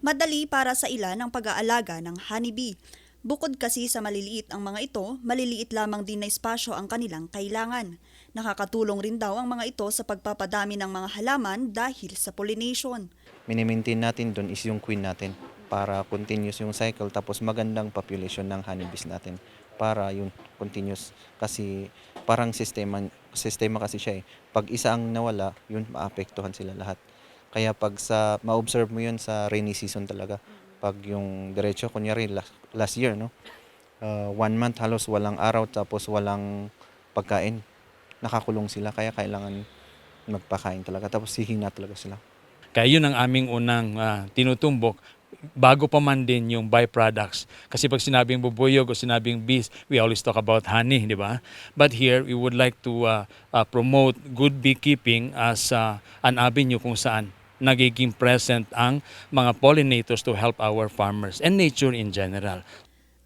Madali para sa ilan ang pag-aalaga ng honeybee. Bukod kasi sa maliliit ang mga ito, maliliit lamang din na espasyo ang kanilang kailangan. Nakakatulong rin daw ang mga ito sa pagpapadami ng mga halaman dahil sa pollination. minimaintain natin doon is yung queen natin para continuous yung cycle tapos magandang population ng honeybees natin para yung continuous kasi parang sistema sistema kasi siya eh. Pag isa ang nawala, yun maapektuhan sila lahat. Kaya pag sa ma-observe mo yun sa rainy season talaga. Pag yung diretso kunyari last, last year no. uh, one month halos walang araw tapos walang pagkain. Nakakulong sila kaya kailangan magpakain talaga tapos hihina talaga sila. Kaya yun ang aming unang ah, tinutumbok bago pa man din yung byproducts. Kasi pag sinabing bubuyog o sinabing bees, we always talk about honey, di ba? But here, we would like to ah, ah, promote good beekeeping as ah, an avenue kung saan nagiging present ang mga pollinators to help our farmers and nature in general.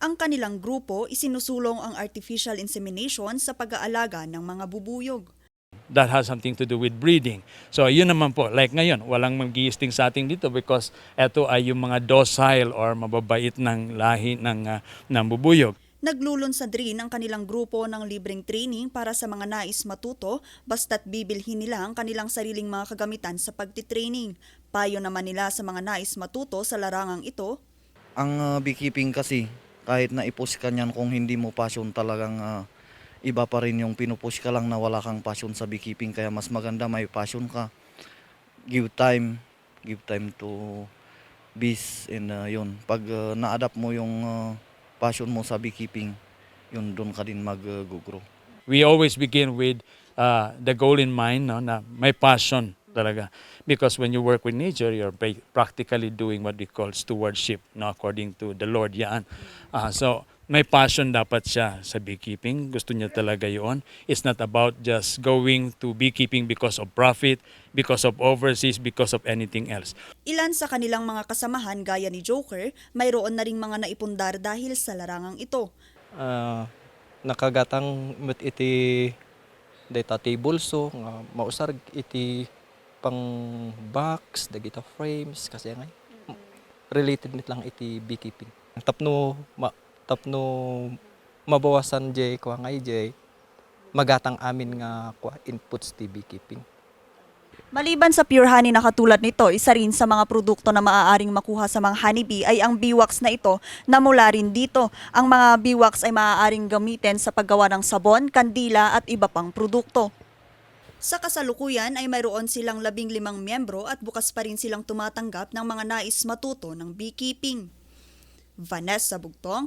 Ang kanilang grupo isinusulong ang artificial insemination sa pag-aalaga ng mga bubuyog. that has something to do with breeding. So yun naman po, like ngayon, walang mag-gisting sa ating dito because eto ay yung mga docile or mababait ng lahi ng, ah, ng bubuyog. Naglulunsad rin ang kanilang grupo ng libreng training para sa mga nais matuto basta't bibilhin nila ang kanilang sariling mga kagamitan sa pagtitraining. Payo naman nila sa mga nais matuto sa larangang ito, Ang ah, beekeeping kasi, kahit na ipush ka niyan kung hindi mo passion talagang ah, iba pa rin yung pinupush ka lang na wala kang passion sa beekeeping. Kaya mas maganda may passion ka. Give time. Give time to bees and ah, yun. Pag ah, na-adapt mo yung ah, passion mo sa beekeeping, yun doon ka din mag-grow. We always begin with uh, the goal in mind, no, na may passion talaga. Because when you work with nature, you're practically doing what we call stewardship, no, according to the Lord. Yan. Ah, so, may passion dapat siya sa beekeeping. Gusto niya talaga yun. It's not about just going to beekeeping because of profit, because of overseas, because of anything else. Ilan sa kanilang mga kasamahan gaya ni Joker, mayroon na ring mga naipundar dahil sa larangang ito. Ah, nakagatang met iti data table so nga mausar iti pang box dagita frames kasi nga related nit lang iti beekeeping tapno ma, tapno mabawasan jay kwa ngay jay magatang amin nga kwa inputs ti beekeeping Maliban sa pure honey na katulad nito, isa rin sa mga produkto na maaaring makuha sa mga honeybee ay ang beewax na ito na mula rin dito. Ang mga beewax ay maaaring gamitin sa paggawa ng sabon, kandila at iba pang produkto. Sa kasalukuyan ay mayroon silang labing limang miyembro at bukas pa rin silang tumatanggap ng mga nais matuto ng beekeeping. Vanessa Bugtong